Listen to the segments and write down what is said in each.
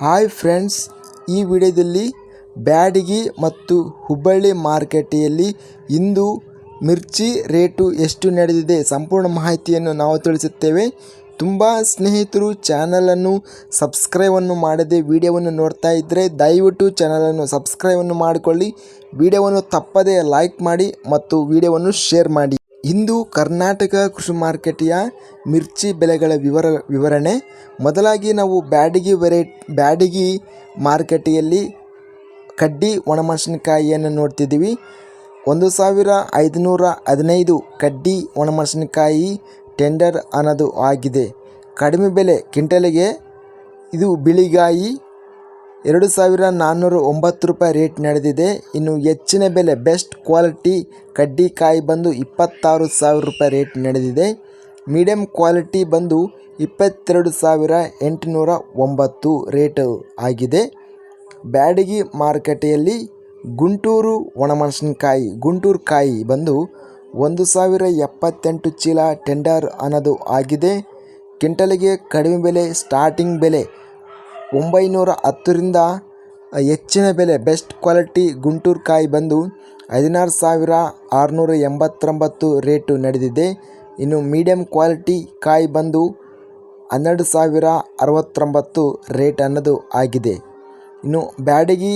Hi friends, ಈ ವಿಡಿಯೋದಲ್ಲಿ ಬ್ಯಾಡಗಿ ಮತ್ತು ಹುಬ್ಬಳ್ಳಿ ಮಾರುಕಟ್ಟೆಯಲ್ಲಿ ಇಂದು ಮಿರ್ಚಿ ರೇಟು ಎಷ್ಟು ನಡೆದಿದೆ ಸಂಪೂರ್ಣ ಮಾಹಿತಿಯನ್ನು ನಾವು ತಿಳಿಸುತ್ತೇವೆ. ತುಂಬ ಸ್ನೇಹಿತರು, ಚಾನಲನ್ನು ಸಬ್ಸ್ಕ್ರೈಬನ್ನು ಮಾಡದೆ ವಿಡಿಯೋವನ್ನು ನೋಡ್ತಾ ಇದ್ದರೆ ದಯವಿಟ್ಟು ಚಾನಲನ್ನು ಸಬ್ಸ್ಕ್ರೈಬನ್ನು ಮಾಡಿಕೊಳ್ಳಿ. ವಿಡಿಯೋವನ್ನು ತಪ್ಪದೇ ಲೈಕ್ ಮಾಡಿ ಮತ್ತು ವಿಡಿಯೋವನ್ನು ಶೇರ್ ಮಾಡಿ. ಇಂದು ಕರ್ನಾಟಕ ಕೃಷಿ ಮಾರುಕಟ್ಟೆಯ ಮಿರ್ಚಿ ಬೆಲೆಗಳ ವಿವರ, ವಿವರಣೆ. ಮೊದಲಾಗಿ ನಾವು ಬ್ಯಾಡಗಿ ವೆರೈಟ್ ಬ್ಯಾಡಗಿ ಮಾರುಕಟ್ಟೆಯಲ್ಲಿ ಕಡ್ಡಿ, ಒಣಮೆಣಸಿನಕಾಯಿಯನ್ನು ನೋಡ್ತಿದ್ದೀವಿ. ಒಂದು ಸಾವಿರ ಐದುನೂರ ಹದಿನೈದು ಕಡ್ಡಿ, ಒಣಮೆಣಸಿನಕಾಯಿ ಟೆಂಡರ್ ಅನ್ನೋದು ಆಗಿದೆ. ಕಡಿಮೆ ಬೆಲೆ, ಕ್ವಿಂಟಲಿಗೆ ಇದು ಬಿಳಿಗಾಯಿ ಎರಡು ಸಾವಿರ ನಾನ್ನೂರ ಒಂಬತ್ತು ರೂಪಾಯಿ ರೇಟ್ ನಡೆದಿದೆ. ಇನ್ನು ಹೆಚ್ಚಿನ ಬೆಲೆ ಬೆಸ್ಟ್ ಕ್ವಾಲಿಟಿ ಕಡ್ಡಿಕಾಯಿ ಬಂದು ಇಪ್ಪತ್ತಾರು ಸಾವಿರ ರೂಪಾಯಿ ರೇಟ್ ನಡೆದಿದೆ. ಮೀಡಿಯಮ್ ಕ್ವಾಲಿಟಿ ಬಂದು ಇಪ್ಪತ್ತೆರಡು ಸಾವಿರ ಎಂಟುನೂರ ಒಂಬತ್ತು ರೇಟ್ ಆಗಿದೆ. ಬ್ಯಾಡಗಿ ಮಾರುಕಟ್ಟೆಯಲ್ಲಿ ಗುಂಟೂರು ಒಣಮೆಣಸಿನಕಾಯಿ, ಗುಂಟೂರು ಕಾಯಿ ಬಂದು ಒಂದು ಸಾವಿರ ಎಪ್ಪತ್ತೆಂಟು ಚೀಲ ಟೆಂಡರ್ ಅನ್ನೋದು ಆಗಿದೆ. ಕ್ವಿಂಟಲಿಗೆ ಕಡಿಮೆ ಬೆಲೆ, ಸ್ಟಾರ್ಟಿಂಗ್ ಬೆಲೆ ಒಂಬೈನೂರ ಹತ್ತರಿಂದ ಹೆಚ್ಚಿನ ಬೆಲೆ ಬೆಸ್ಟ್ ಕ್ವಾಲಿಟಿ ಗುಂಟೂರು ಕಾಯಿ ಬಂದು ಹದಿನಾರು ಸಾವಿರ ಆರುನೂರ ಎಂಬತ್ತೊಂಬತ್ತು ರೇಟು ನಡೆದಿದೆ. ಇನ್ನು ಮೀಡಿಯಮ್ ಕ್ವಾಲಿಟಿ ಕಾಯಿ ಬಂದು ಹನ್ನೆರಡು ಸಾವಿರ ಅರವತ್ತೊಂಬತ್ತು ರೇಟ್ ಅನ್ನೋದು ಆಗಿದೆ. ಇನ್ನು ಬ್ಯಾಡಗಿ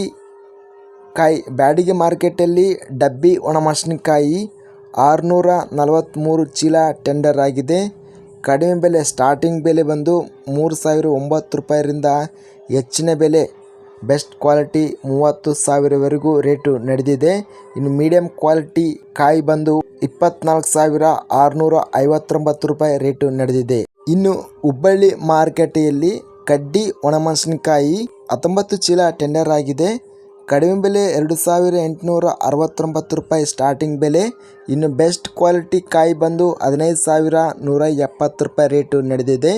ಕಾಯಿ, ಬ್ಯಾಡಗಿ ಮಾರ್ಕೆಟಲ್ಲಿ ಡಬ್ಬಿ ಒಣಮೆಣಸಿನಕಾಯಿ ಆರುನೂರ ನಲವತ್ತ್ಮೂರು ಚೀಲ ಟೆಂಡರ್ ಆಗಿದೆ. ಕಡಿಮೆ ಬೆಲೆ ಸ್ಟಾರ್ಟಿಂಗ್ ಬೆಲೆ ಬಂದು ಮೂರು ಸಾವಿರ ಒಂಬತ್ತು ರೂಪಾಯಿರಿಂದ ಹೆಚ್ಚಿನ ಬೆಲೆ. ಬೆಸ್ಟ್ ಕ್ವಾಲಿಟಿ ಮೂವತ್ತು ಸಾವಿರವರೆಗೂ ರೇಟು ನಡೆದಿದೆ. ಇನ್ನು ಮೀಡಿಯಂ ಕ್ವಾಲಿಟಿ ಕಾಯಿ ಬಂದು ಇಪ್ಪತ್ನಾಲ್ಕು ಸಾವಿರ ಆರುನೂರ ಐವತ್ತೊಂಬತ್ತು ರೂಪಾಯಿ ರೇಟು ನಡೆದಿದೆ. ಇನ್ನು ಹುಬ್ಬಳ್ಳಿ ಮಾರುಕಟ್ಟೆಯಲ್ಲಿ ಕಡ್ಡಿ ಒಣಮೆಣಸಿನಕಾಯಿ ಹತ್ತೊಂಬತ್ತು ಚೀಲ ಟೆಂಡರ್ ಆಗಿದೆ. ಕಡಿಮೆ ಬೆಲೆ ಎರಡು ಸಾವಿರ ಎಂಟುನೂರ ಅರವತ್ತೊಂಬತ್ತು ರೂಪಾಯಿ ಸ್ಟಾರ್ಟಿಂಗ್ ಬೆಲೆ. ಇನ್ನು ಬೆಸ್ಟ್ ಕ್ವಾಲಿಟಿ ಕಾಯಿ ಬಂದು ಹದಿನೈದು ಸಾವಿರ ನೂರ ಎಪ್ಪತ್ತು ರೂಪಾಯಿ ರೇಟು ನಡೆದಿದೆ.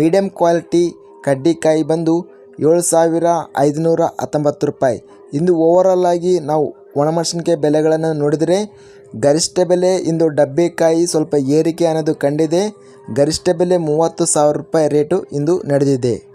ಮೀಡಿಯಮ್ ಕ್ವಾಲಿಟಿ ಕಡ್ಡಿಕಾಯಿ ಬಂದು ಏಳು ಸಾವಿರ ಐದುನೂರ ಹತ್ತೊಂಬತ್ತು ರೂಪಾಯಿ. ಇಂದು ಓವರಾಲ್ ಆಗಿ ನಾವು ಒಣಮೆಣಸಿನಕಾಯಿ ಬೆಲೆಗಳನ್ನು ನೋಡಿದರೆ ಗರಿಷ್ಠ ಬೆಲೆ ಇಂದು ಡಬ್ಬಿಕಾಯಿ ಸ್ವಲ್ಪ ಏರಿಕೆ ಅನ್ನೋದು ಕಂಡಿದೆ. ಗರಿಷ್ಠ ಬೆಲೆ ಮೂವತ್ತು ಸಾವಿರ ರೂಪಾಯಿ ರೇಟು ಇಂದು ನಡೆದಿದೆ.